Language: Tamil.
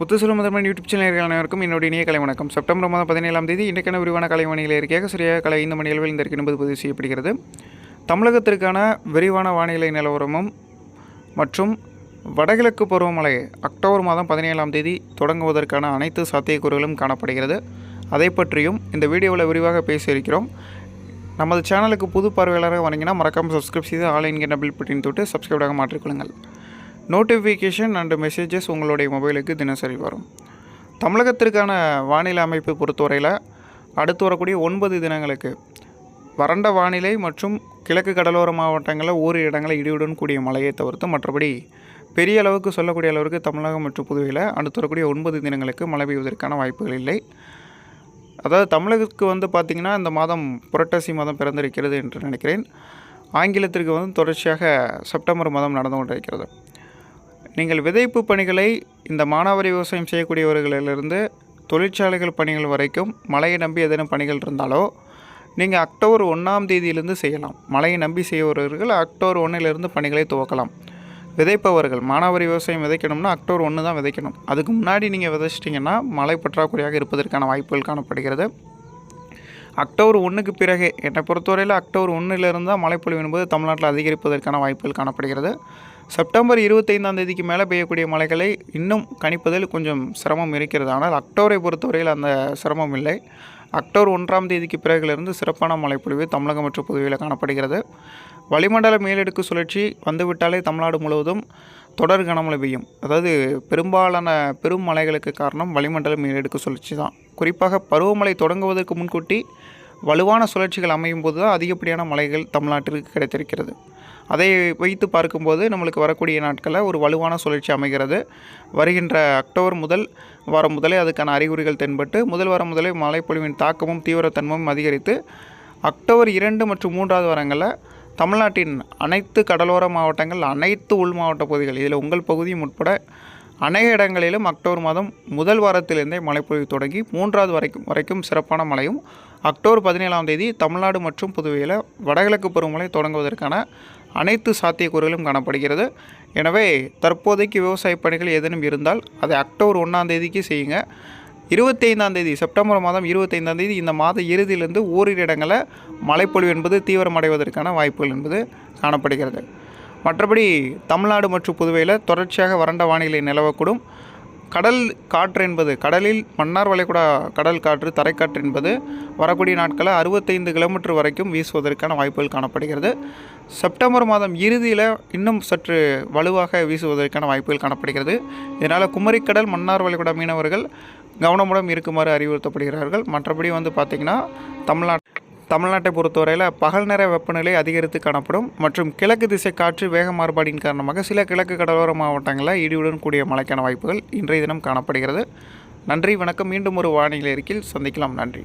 புத்துசுலம் முதன்மன் யூடியூப் சேனல் அனைவருக்கும் என்னுடைய இணைய கலை வணக்கம். செப்டம்பர் மாதம் பதினேழாம் தேதி இன்றைக்கான விரிவான கலைவாணியில் இருக்கையாக சரியாக கலை ஐந்து மணி அளவில் இந்த இருக்கின்றது பதிவு செய்யப்படுகிறது. தமிழகத்திற்கான விரிவான வானிலை நிலவரமும் மற்றும் வடகிழக்கு பருவமழை அக்டோபர் மாதம் பதினேழாம் தேதி தொடங்குவதற்கான அனைத்து சாத்தியக்கூறுகளும் காணப்படுகிறது. அதை பற்றியும் இந்த வீடியோவில் விரிவாக பேசியிருக்கிறோம். நமது சேனலுக்கு புது பார்வையாளராக வரீங்கன்னா மறக்காமல் சப்ஸ்கிரைப் செய்து ஆல் என்கிற பில் பட்டின் தொட்டு சப்ஸ்கிரைபாக மாற்றிக்கொள்ளுங்கள். நோட்டிஃபிகேஷன் அண்டு மெசேஜஸ் உங்களுடைய மொபைலுக்கு தினசரி வரும். தமிழகத்திற்கான வானிலை அமைப்பு பொறுத்தவரையில் அடுத்து வரக்கூடிய ஒன்பது தினங்களுக்கு வறண்ட வானிலை மற்றும் கிழக்கு கடலோர மாவட்டங்களில் ஓரிரு இடங்களில் இடியுடன் கூடிய மழையை தவிர்த்து மற்றபடி பெரிய அளவுக்கு சொல்லக்கூடிய அளவிற்கு தமிழகம் மற்றும் புதுவையில் அடுத்து வரக்கூடிய ஒன்பது தினங்களுக்கு மழை பெய்வதற்கான வாய்ப்புகள் இல்லை. அதாவது தமிழகத்துக்கு வந்து பார்த்திங்கன்னா இந்த மாதம் புரட்டாசி மாதம் பிறந்திருக்கிறது என்று நினைக்கிறேன். ஆங்கிலத்திற்கு வந்து தொடர்ச்சியாக செப்டம்பர் மாதம் நடந்து கொண்டிருக்கிறது. நீங்கள் விதைப்பு பணிகளை இந்த மானாவாரி விவசாயம் செய்யக்கூடியவர்களிலிருந்து தொழிற்சாலைகள் பணிகள் வரைக்கும் மழையை நம்பி ஏதேனும் பணிகள் இருந்தாலோ நீங்கள் அக்டோபர் ஒன்றாம் தேதியிலிருந்து செய்யலாம். மழையை நம்பி செய்பவர்கள் அக்டோபர் ஒன்றிலிருந்து பணிகளை துவக்கலாம். விதைப்பவர்கள் மானாவாரி விவசாயம் விதைக்கணும்னா அக்டோபர் ஒன்று தான் விதைக்கணும். அதுக்கு முன்னாடி நீங்கள் விதைச்சிட்டிங்கன்னா மழை பற்றாக்குறையாக இருப்பதற்கான வாய்ப்புகள் காணப்படுகிறது. அக்டோபர் ஒன்றுக்கு பிறகு என்னை பொறுத்தவரையில் அக்டோபர் ஒன்றிலிருந்து தான் மழைப்பொழிவு என்பது தமிழ்நாட்டில் அதிகரிப்பதற்கான வாய்ப்புகள் காணப்படுகிறது. செப்டம்பர் இருபத்தைந்தாம் தேதிக்கு மேலே பெய்யக்கூடிய மழைகளை இன்னும் கணிப்பதில் கொஞ்சம் சிரமம் இருக்கிறது. ஆனால் அக்டோபரை பொறுத்தவரையில் அந்த சிரமம் இல்லை. அக்டோபர் ஒன்றாம் தேதிக்கு பிறகிலிருந்து சிறப்பான மழைப்பொழிவு தமிழகம் மற்றும் புதுவையில் காணப்படுகிறது. வளிமண்டல மேலடுக்கு சுழற்சி வந்துவிட்டாலே தமிழ்நாடு முழுவதும் தொடர் கனமழை பெய்யும். அதாவது பெரும்பாலான பெரும் மலைகளுக்கு காரணம் வளிமண்டல மேலடுக்கு சுழற்சி தான். குறிப்பாக பருவமழை தொடங்குவதற்கு முன்கூட்டி வலுவான சுழற்சிகள் அமையும் போது தான் அதிகப்படியான மழைகள் தமிழ்நாட்டிற்கு கிடைத்திருக்கிறது. அதை வைத்து பார்க்கும்போது நம்மளுக்கு வரக்கூடிய நாட்களில் ஒரு வலுவான சுழற்சி அமைகிறது. வருகின்ற அக்டோபர் முதல் வாரம் முதலே அதுக்கான அறிகுறிகள் தென்பட்டு முதல் வாரம் முதலே மழைப்பொழிவின் தாக்கமும் தீவிரத்தன்மையும் அதிகரித்து அக்டோபர் இரண்டு மற்றும் மூன்றாவது வாரங்களில் தமிழ்நாட்டின் அனைத்து கடலோர மாவட்டங்கள் அனைத்து உள் மாவட்ட பகுதிகள் இதில் உங்கள் பகுதியும் உட்பட அநேக இடங்களிலும் அக்டோபர் மாதம் முதல் வாரத்திலிருந்தே மழைப்பொழிவு தொடங்கி மூன்றாவது வரைக்கும் வரைக்கும் சிறப்பான மழையும் அக்டோபர் பதினேழாம் தேதி தமிழ்நாடு மற்றும் புதுவையில் வடகிழக்கு பருவமழை தொடங்குவதற்கான அனைத்து சாத்தியக்கூறுகளும் காணப்படுகிறது. எனவே தற்போதைக்கு விவசாய பணிகள் ஏதேனும் இருந்தால் அதை அக்டோபர் ஒன்றாம் தேதிக்கு செய்யுங்க. இருபத்தைந்தாம் தேதி செப்டம்பர் மாதம் இருபத்தைந்தாம் தேதி இந்த மாத இறுதியிலிருந்து ஓரிரு இடங்களில் மழைப்பொழிவு என்பது தீவிரமடைவதற்கான வாய்ப்புகள் என்பது காணப்படுகிறது. மற்றபடி தமிழ்நாடு மற்றும் புதுவையில் தொடர்ச்சியாக வறண்ட வானிலை நிலவக்கூடும். கடல் காற்று என்பது கடலில் மன்னார் வளைகுடா கடல் காற்று தரைக்காற்று என்பது வரக்கூடிய நாட்களில் அறுபத்தைந்து கிலோமீட்டர் வரைக்கும் வீசுவதற்கான வாய்ப்புகள் காணப்படுகிறது. செப்டம்பர் மாதம் இறுதியில் இன்னும் சற்று வலுவாக வீசுவதற்கான வாய்ப்புகள் காணப்படுகிறது. இதனால் குமரிக்கடல் மன்னார் வளைகுடா மீனவர்கள் கவனமுடன் இருக்குமாறு அறிவுறுத்தப்படுகிறார்கள். மற்றபடி வந்து பார்த்திங்கன்னா தமிழ்நாடு தமிழ்நாட்டை பொறுத்தவரையில் பகல் நேர வெப்பநிலை அதிகரித்து காணப்படும் மற்றும் கிழக்கு திசை காற்று வேக மாறுபாடின் காரணமாக சில கிழக்கு கடலோர மாவட்டங்களில் இடியுடன் கூடிய மழைக்கான வாய்ப்புகள் இன்றைய தினம் காணப்படுகிறது. நன்றி வணக்கம். மீண்டும் ஒரு வானிலை இருக்கில் சந்திக்கலாம். நன்றி.